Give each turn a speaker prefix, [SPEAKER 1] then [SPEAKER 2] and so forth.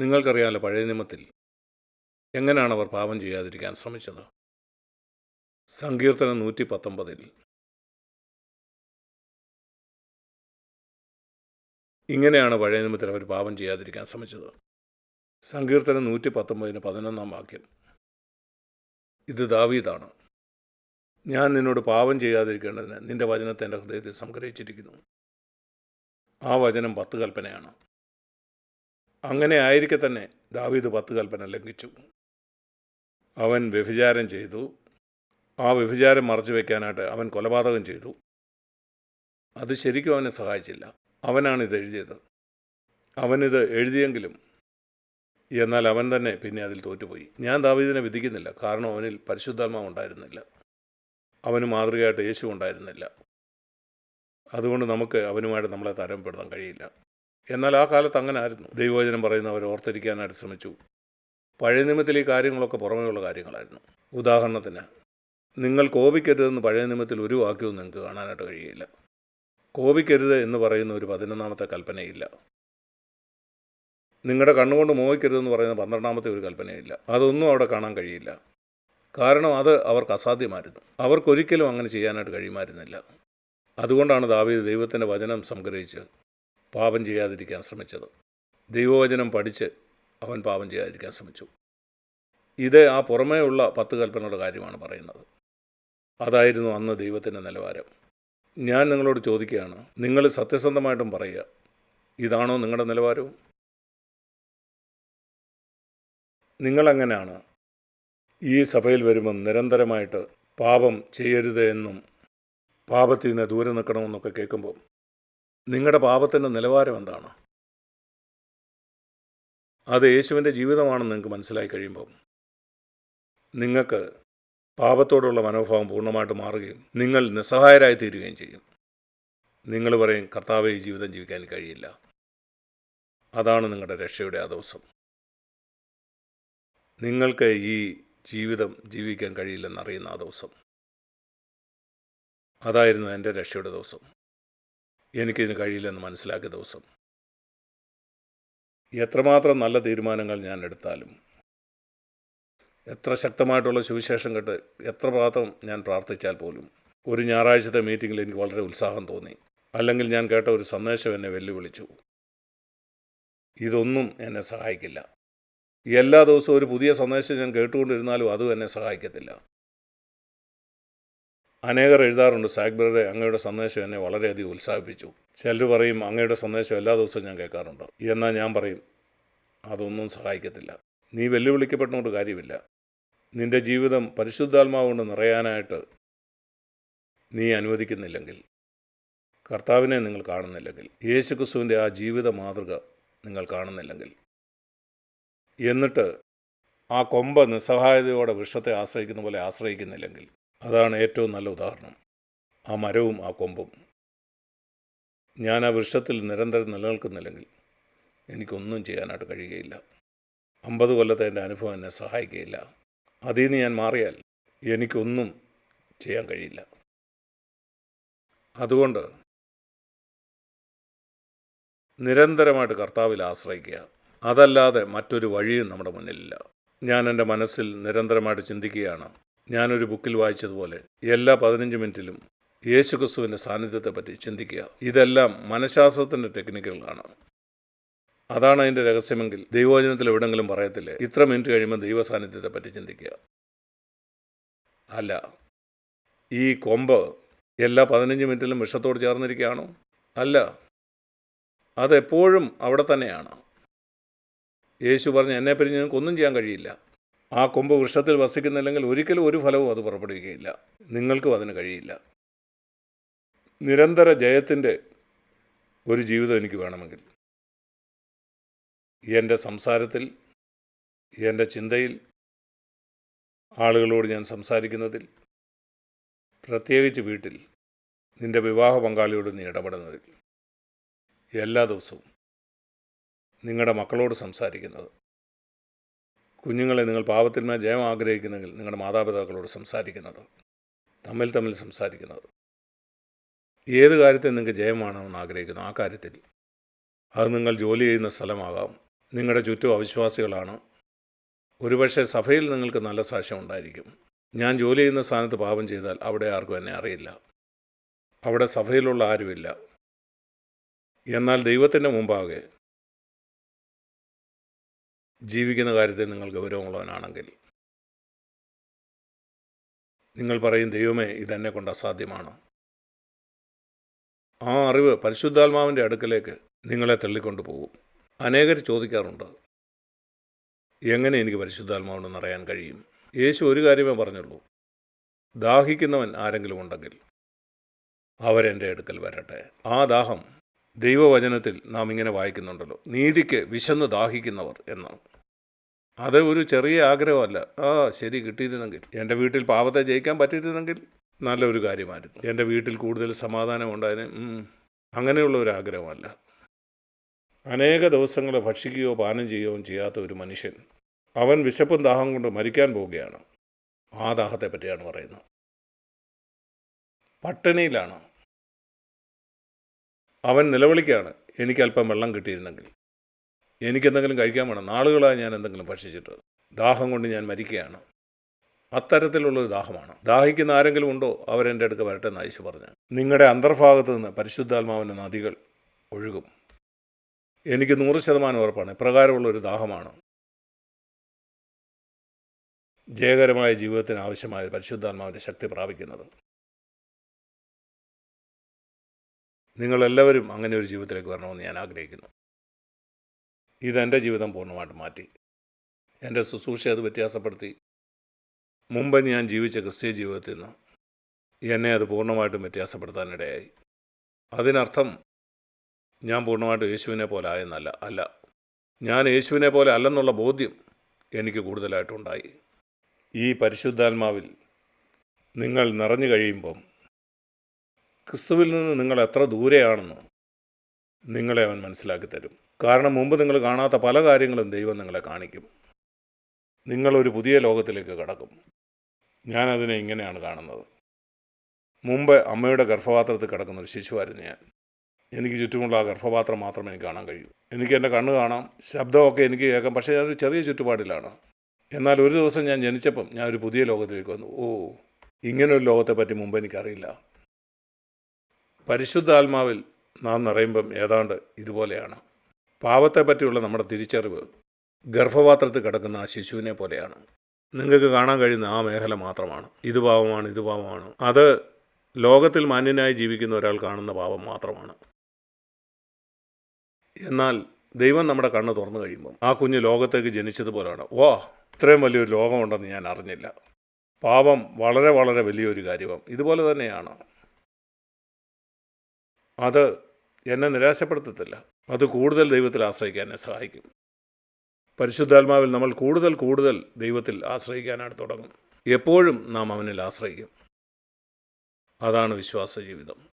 [SPEAKER 1] നിങ്ങൾക്കറിയാമല്ലോ പഴയ നിയമത്തിൽ എങ്ങനെയാണ് അവർ പാപം ചെയ്യാതിരിക്കാൻ ശ്രമിച്ചത്? സങ്കീർത്തനം നൂറ്റി പത്തൊമ്പതിൽ ഇങ്ങനെയാണ് പഴയ നിയമത്തിൽ അവർ പാപം ചെയ്യാതിരിക്കാൻ ശ്രമിച്ചത്. സങ്കീർത്തനം നൂറ്റി പത്തൊമ്പതിന് പതിനൊന്നാം വാക്യം. ഇത് ദാവീദാണ്. ഞാൻ നിന്നോട് പാപം ചെയ്യാതിരിക്കേണ്ടതിന് നിന്റെ വചനത്തെ എന്റെ ഹൃദയത്തിൽ സംഗ്രഹിച്ചിരിക്കുന്നു. ആ വചനം പത്ത് കൽപ്പനയാണ്. അങ്ങനെ ആയിരിക്കെ തന്നെ ദാവീദ് പത്ത് കൽപ്പന ലംഘിച്ചു. അവൻ വ്യഭിചാരം ചെയ്തു. ആ വ്യഭിചാരം മറച്ചു വയ്ക്കാനായിട്ട് അവൻ കൊലപാതകം ചെയ്തു. അത് ശരിക്കും അവനെ സഹായിച്ചില്ല. അവനാണ് ഇത് എഴുതിയത്. അവനിത് എഴുതിയെങ്കിലും എന്നാൽ അവൻ തന്നെ പിന്നെ അതിൽ തോറ്റുപോയി. ഞാൻ ദാവീദിനെ വിധിക്കുന്നില്ല. കാരണം അവനിൽ പരിശുദ്ധാത്മാവ് ഉണ്ടായിരുന്നില്ല. അവന് മാതൃകയായിട്ട് യേശു ഉണ്ടായിരുന്നില്ല. അതുകൊണ്ട് നമുക്ക് അവനുമായിട്ട് നമ്മളെ തരംപ്പെടുത്താൻ കഴിയില്ല. എന്നാൽ ആ കാലത്ത് അങ്ങനെ ആയിരുന്നു ദൈവവചനം പറയുന്നവർ ഓർത്തിരിക്കാനായിട്ട് ശ്രമിച്ചു. പഴയ നിയമത്തിൽ ഈ കാര്യങ്ങളൊക്കെ പുറമേയുള്ള കാര്യങ്ങളായിരുന്നു. ഉദാഹരണത്തിന് നിങ്ങൾ കോപിക്കരുതെന്ന് പഴയ നിയമത്തിൽ ഒരു വാക്യവും നിങ്ങൾക്ക് കാണാനായിട്ട് കഴിയില്ല. കോപിക്കരുത് എന്ന് പറയുന്ന ഒരു പതിനൊന്നാമത്തെ കൽപ്പനയില്ല. നിങ്ങളുടെ കണ്ണുകൊണ്ട് മോഹിക്കരുതെന്ന് പറയുന്ന പന്ത്രണ്ടാമത്തെ ഒരു കൽപ്പനയില്ല. അതൊന്നും അവിടെ കാണാൻ കഴിയില്ല. കാരണം അത് അവർക്ക് അസാധ്യമായിരുന്നു. അവർക്കൊരിക്കലും അങ്ങനെ ചെയ്യാനായിട്ട് കഴിയുമായിരുന്നില്ല. അതുകൊണ്ടാണ് ദാവീദ് ദൈവത്തിന്റെ വചനം സംഗ്രഹിച്ച് പാപം ചെയ്യാതിരിക്കാൻ ശ്രമിച്ചത്. ദൈവവചനം പഠിച്ച് അവൻ പാപം ചെയ്യാതിരിക്കാൻ ശ്രമിച്ചു. ഇത് ആ പുറമേ ഉള്ള പത്ത് കൽപ്പനയുടെ കാര്യമാണ് പറയുന്നത്. അതായിരുന്നു അന്ന് ദൈവത്തിന്റെ നിലവാരം. ഞാൻ നിങ്ങളോട് ചോദിക്കുകയാണ് നിങ്ങൾ സത്യസന്ധമായിട്ടും പറയുക ഇതാണോ നിങ്ങളുടെ നിലവാരവും? നിങ്ങളെങ്ങനെയാണ് ഈ സഭയിൽ വരുമ്പം നിരന്തരമായിട്ട് പാപം ചെയ്യരുത് എന്നും പാപത്തിൽ നിന്ന് ദൂരെ നിൽക്കണമെന്നൊക്കെ കേൾക്കുമ്പോൾ നിങ്ങളുടെ പാപത്തിന്റെ നിലവാരം എന്താണ്? അത് യേശുവിന്റെ ജീവിതമാണെന്ന് നിങ്ങൾക്ക് മനസ്സിലായി കഴിയുമ്പോൾ നിങ്ങൾക്ക് പാപത്തോടുള്ള മനോഭാവം പൂർണമായിട്ട് മാറുകയും നിങ്ങൾ നിസ്സഹായരായി തീരുകയും ചെയ്യും. നിങ്ങൾ പറയും കർത്താവ് ജീവിതം ജീവിക്കാൻ കഴിയില്ല. അതാണ് നിങ്ങളുടെ രക്ഷയുടെ ആ ദിവസം. നിങ്ങൾക്ക് ഈ ജീവിതം ജീവിക്കാൻ കഴിയില്ലെന്നറിയുന്ന ആ ദിവസം. അതായിരുന്നു എന്റെ രക്ഷയുടെ ദിവസം. എനിക്കിതിന് കഴിയില്ലെന്ന് മനസ്സിലാക്കിയ ദിവസം. എത്രമാത്രം നല്ല തീരുമാനങ്ങൾ ഞാൻ എടുത്താലും എത്ര ശക്തമായിട്ടുള്ള സുവിശേഷം കേട്ട് എത്ര മാത്രം ഞാൻ പ്രാർത്ഥിച്ചാൽ പോലും ഒരു ഞായറാഴ്ചത്തെ മീറ്റിങ്ങിൽ എനിക്ക് വളരെ ഉത്സാഹം തോന്നി. അല്ലെങ്കിൽ ഞാൻ കേട്ട ഒരു സന്ദേശം എന്നെ വെല്ലുവിളിച്ചു. ഇതൊന്നും എന്നെ സഹായിക്കില്ല. എല്ലാ ദിവസവും ഒരു പുതിയ സന്ദേശം ഞാൻ കേട്ടുകൊണ്ടിരുന്നാലും അതും എന്നെ സഹായിക്കത്തില്ല. അനേകർ എഴുതാറുണ്ട് സാഗ്ബറുടെ അങ്ങയുടെ സന്ദേശം എന്നെ വളരെയധികം ഉത്സാഹിപ്പിച്ചു. ചിലർ പറയും അങ്ങയുടെ സന്ദേശം എല്ലാ ദിവസവും ഞാൻ കേൾക്കാറുണ്ട്. എന്നാൽ ഞാൻ പറയും അതൊന്നും സഹായിക്കത്തില്ല. നീ വെല്ലുവിളിക്കപ്പെട്ടുകൊണ്ട് കാര്യമില്ല. നിന്റെ ജീവിതം പരിശുദ്ധാത്മാവ് കൊണ്ട് നിറയാനായിട്ട് നീ അനുവദിക്കുന്നില്ലെങ്കിൽ കർത്താവിനെ നിങ്ങൾ കാണുന്നില്ലെങ്കിൽ യേശുക്രിസ്തുവിന്റെ ആ ജീവിത മാതൃക നിങ്ങൾ കാണുന്നില്ലെങ്കിൽ. എന്നിട്ട് ആ കൊമ്പ് നിസ്സഹായതയോടെ വൃക്ഷത്തെ ആശ്രയിക്കുന്ന പോലെ ആശ്രയിക്കുന്നില്ലെങ്കിൽ അതാണ് ഏറ്റവും നല്ല ഉദാഹരണം. ആ മരവും ആ കൊമ്പും. ഞാൻ ആ വൃക്ഷത്തിൽ നിരന്തരം നിലനിൽക്കുന്നില്ലെങ്കിൽ എനിക്കൊന്നും ചെയ്യാനായിട്ട് കഴിയുകയില്ല. അമ്പത് കൊല്ലത്തെ എന്റെ അനുഭവം എന്നെ സഹായിക്കുകയില്ല. അതിൽ നിന്ന് ഞാൻ മാറിയാൽ എനിക്കൊന്നും ചെയ്യാൻ കഴിയില്ല. അതുകൊണ്ട് നിരന്തരമായിട്ട് കർത്താവിൽ ആശ്രയിക്കുക. അതല്ലാതെ മറ്റൊരു വഴിയും നമ്മുടെ മുന്നിലില്ല. ഞാൻ എന്റെ മനസ്സിൽ നിരന്തരമായിട്ട് ചിന്തിക്കുകയാണ്. ഞാനൊരു ബുക്കിൽ വായിച്ചതുപോലെ എല്ലാ പതിനഞ്ച് മിനിറ്റിലും യേശു ക്രിസ്തുവിന്റെ സാന്നിധ്യത്തെപ്പറ്റി ചിന്തിക്കുക. ഇതെല്ലാം മനഃശാസ്ത്രത്തിന്റെ ടെക്നിക്കുകളാണ്. അതാണ് അതിന്റെ രഹസ്യമെങ്കിൽ ദൈവവചനത്തിൽ എവിടെങ്കിലും പറയത്തില്ലേ? ഇത്ര മിനിറ്റ് കഴിയുമ്പോൾ ദൈവ സാന്നിധ്യത്തെപ്പറ്റി ചിന്തിക്കുക. അല്ല. ഈ കൊമ്പ് എല്ലാ പതിനഞ്ച് മിനിറ്റിലും വിഷത്തോട് ചേർന്നിരിക്കുകയാണോ? അല്ല. അതെപ്പോഴും അവിടെ തന്നെയാണ്. യേശു പറഞ്ഞ് എന്നെ പിരിഞ്ഞ് നിങ്ങൾക്ക് ഒന്നും ചെയ്യാൻ കഴിയില്ല. ആ കൊമ്പ് വൃക്ഷത്തിൽ വസിക്കുന്നില്ലെങ്കിൽ ഒരിക്കലും ഒരു ഫലവും അത് പുറപ്പെടുവിക്കുകയില്ല. നിങ്ങൾക്കും അതിന് കഴിയില്ല. നിരന്തര ജയത്തിന്റെ ഒരു ജീവിതം എനിക്ക് വേണമെങ്കിൽ. എന്റെ സംസാരത്തിൽ എന്റെ ചിന്തയിൽ ആളുകളോട് ഞാൻ സംസാരിക്കുന്നതിൽ പ്രത്യേകിച്ച് വീട്ടിൽ നിന്റെ വിവാഹ പങ്കാളിയോട് നീ ഇടപെടുന്നതിൽ എല്ലാ ദിവസവും നിങ്ങളുടെ മക്കളോട് സംസാരിക്കുന്നത് കുഞ്ഞുങ്ങളെ നിങ്ങൾ പാപത്തിന്മേൽ ജയം ആഗ്രഹിക്കുന്നെങ്കിൽ നിങ്ങളുടെ മാതാപിതാക്കളോട് സംസാരിക്കുന്നത് തമ്മിൽ തമ്മിൽ സംസാരിക്കുന്നത്. ഏത് കാര്യത്തിൽ നിങ്ങൾക്ക് ജയമാണെന്ന് ആഗ്രഹിക്കുന്നു ആ കാര്യത്തിൽ. അത് നിങ്ങൾ ജോലി ചെയ്യുന്ന സ്ഥലമാകാം. നിങ്ങളുടെ ചുറ്റും അവിശ്വാസികളാണ്. ഒരുപക്ഷെ സഭയിൽ നിങ്ങൾക്ക് നല്ല സാക്ഷ്യം ഉണ്ടായിരിക്കും. ഞാൻ ജോലി ചെയ്യുന്ന സ്ഥാനത്ത് പാപം ചെയ്താൽ അവിടെ ആർക്കും എന്നെ അറിയില്ല. അവിടെ സഭയിലുള്ള ആരുമില്ല. എന്നാൽ ദൈവത്തിന്റെ മുമ്പാകെ ജീവിക്കുന്ന കാര്യത്തിൽ നിങ്ങൾ ഗൗരവമുള്ളവനാണെങ്കിൽ നിങ്ങൾ പറയും ദൈവമേ ഇതെന്നെ കൊണ്ട് അസാധ്യമാണ്. ആ അറിവ് പരിശുദ്ധാത്മാവിന്റെ അടുക്കലേക്ക് നിങ്ങളെ തള്ളിക്കൊണ്ടു പോകും. അനേകർ ചോദിക്കാറുണ്ട് എങ്ങനെ എനിക്ക് പരിശുദ്ധാത്മാവുണ്ടെന്ന് അറിയാൻ കഴിയും? യേശു ഒരു കാര്യമേ പറഞ്ഞുള്ളൂ ദാഹിക്കുന്നവൻ ആരെങ്കിലും ഉണ്ടെങ്കിൽ അവരെന്റെ അടുക്കൽ വരട്ടെ. ആ ദാഹം ദൈവവചനത്തിൽ നാം ഇങ്ങനെ വായിക്കുന്നുണ്ടല്ലോ. നീതിക്ക് വിശന്ന് ദാഹിക്കുന്നവർ എന്നാണ്. അത് ഒരു ചെറിയ ആഗ്രഹമല്ല. ആ ശരി കിട്ടിയിരുന്നെങ്കിൽ. എന്റെ വീട്ടിൽ പാപത്തെ ജയിക്കാൻ പറ്റിയിരുന്നെങ്കിൽ നല്ലൊരു കാര്യമായിരുന്നു. എന്റെ വീട്ടിൽ കൂടുതൽ സമാധാനം ഉണ്ടായതിന് അങ്ങനെയുള്ള ഒരു ആഗ്രഹമല്ല. അനേക ദിവസങ്ങൾ ഭക്ഷിക്കുകയോ പാനം ചെയ്യുകയോ ചെയ്യാത്ത ഒരു മനുഷ്യൻ അവൻ വിശപ്പും ദാഹം കൊണ്ട് മരിക്കാൻ പോവുകയാണ്. ആ ദാഹത്തെ പറ്റിയാണ് പറയുന്നത്. പട്ടിണിയിലാണ്. അവൻ നിലവിളിക്കുകയാണ് എനിക്ക് അല്പം വെള്ളം കിട്ടിയിരുന്നെങ്കിൽ. എനിക്കെന്തെങ്കിലും കഴിക്കാൻ വേണം. നാളുകളായി ഞാൻ എന്തെങ്കിലും ഭക്ഷിച്ചിട്ട് ദാഹം കൊണ്ട് ഞാൻ മരിക്കുകയാണ്. അത്തരത്തിലുള്ളൊരു ദാഹമാണ്. ദാഹിക്കുന്ന ആരെങ്കിലും ഉണ്ടോ? അവരെന്റെ അടുക്ക് വരട്ടെ എന്ന് അയച്ചു പറഞ്ഞു. നിങ്ങളുടെ അന്തർഭാഗത്ത് നിന്ന് പരിശുദ്ധാത്മാവിന്റെ നദികൾ ഒഴുകും. എനിക്ക് നൂറ് ശതമാനം ഉറപ്പാണ്. ഇപ്രകാരമുള്ള ഒരു ദാഹമാണ്. ജയകരമായ ജീവിതത്തിന് ആവശ്യമായ പരിശുദ്ധാത്മാവിന്റെ ശക്തി പ്രാപിക്കുന്നത്. നിങ്ങളെല്ലാവരും അങ്ങനെ ഒരു ജീവിതത്തിലേക്ക് വരണമെന്ന് ഞാൻ ആഗ്രഹിക്കുന്നു. ഇതെന്റെ ജീവിതം പൂർണമായിട്ട് മാറ്റി. എന്റെ ശുശ്രൂഷ അത് വ്യത്യാസപ്പെടുത്തി. മുമ്പ് ഞാൻ ജീവിച്ച ക്രിസ്ത്യ ജീവിതത്തിൽ നിന്ന് എന്നെ അത് പൂർണമായിട്ടും വ്യത്യാസപ്പെടുത്താനിടയായി അതിനർത്ഥം ഞാൻ പൂർണമായിട്ടും യേശുവിനെ പോലെ ആയെന്നല്ല അല്ല. ഞാൻ യേശുവിനെ പോലെ അല്ലെന്നുള്ള ബോധ്യം എനിക്ക് കൂടുതലായിട്ടുണ്ടായി. ഈ പരിശുദ്ധാത്മാവിൽ നിങ്ങൾ നിറഞ്ഞു കഴിയുമ്പം ക്രിസ്തുവിൽ നിന്ന് നിങ്ങൾ എത്ര ദൂരെയാണെന്ന് നിങ്ങളെ അവൻ മനസ്സിലാക്കി തരും. കാരണം മുമ്പ് നിങ്ങൾ കാണാത്ത പല കാര്യങ്ങളും ദൈവം നിങ്ങളെ കാണിക്കും. നിങ്ങളൊരു പുതിയ ലോകത്തിലേക്ക് കടക്കും. ഞാനതിനെ ഇങ്ങനെയാണ് കാണുന്നത്. മുമ്പ് അമ്മയുടെ ഗർഭപാത്രത്തിൽ കിടക്കുന്ന ഒരു ശിശുവായിരുന്നു ഞാൻ. എനിക്ക് ചുറ്റുമുള്ള ആ ഗർഭപാത്രം മാത്രമേ എനിക്ക് കാണാൻ കഴിയൂ. എനിക്ക് എന്റെ കണ്ണ് കാണാം ശബ്ദമൊക്കെ എനിക്ക് കേൾക്കാം പക്ഷേ ഞാനൊരു ചെറിയ ചുറ്റുപാടിലാണ്. എന്നാൽ ഒരു ദിവസം ഞാൻ ജനിച്ചപ്പം ഞാൻ ഒരു പുതിയ ലോകത്തിലേക്ക് വന്നു. ഓ ഇങ്ങനൊരു ലോകത്തെപ്പറ്റി മുമ്പ് എനിക്കറിയില്ല. പരിശുദ്ധാത്മാവിൽ നാം നിറയുമ്പം ഏതാണ്ട് ഇതുപോലെയാണ്. പാപത്തെ പറ്റിയുള്ള നമ്മുടെ തിരിച്ചറിവ് ഗർഭപാത്രത്തിൽ കിടക്കുന്ന ആ ശിശുവിനെ പോലെയാണ്. നിങ്ങൾക്ക് കാണാൻ കഴിയുന്ന ആ മേഖല മാത്രമാണ്. ഇത് പാവമാണ് ഇത് പാവമാണ് അത് ലോകത്തിൽ മാന്യനായി ജീവിക്കുന്ന ഒരാൾ കാണുന്ന പാവം മാത്രമാണ്. എന്നാൽ ദൈവം നമ്മുടെ കണ്ണ് തുറന്നു കഴിയുമ്പം ആ കുഞ്ഞ് ലോകത്തേക്ക് ജനിച്ചതുപോലെയാണ് വാ ഇത്രയും വലിയൊരു ലോകമുണ്ടെന്ന് ഞാൻ അറിഞ്ഞില്ല. പാപം വളരെ വളരെ വലിയൊരു കാര്യമാണ് ഇതുപോലെ തന്നെയാണ്. അത് എന്നെ നിരാശപ്പെടുത്തത്തില്ല. അത് കൂടുതൽ ദൈവത്തിൽ ആശ്രയിക്കാൻ എന്നെ സഹായിക്കും. പരിശുദ്ധാത്മാവിൽ നമ്മൾ കൂടുതൽ കൂടുതൽ ദൈവത്തിൽ ആശ്രയിക്കാനായിട്ട് തുടങ്ങും. എപ്പോഴും നാം അവനിൽ ആശ്രയിക്കും. അതാണ് വിശ്വാസ ജീവിതം.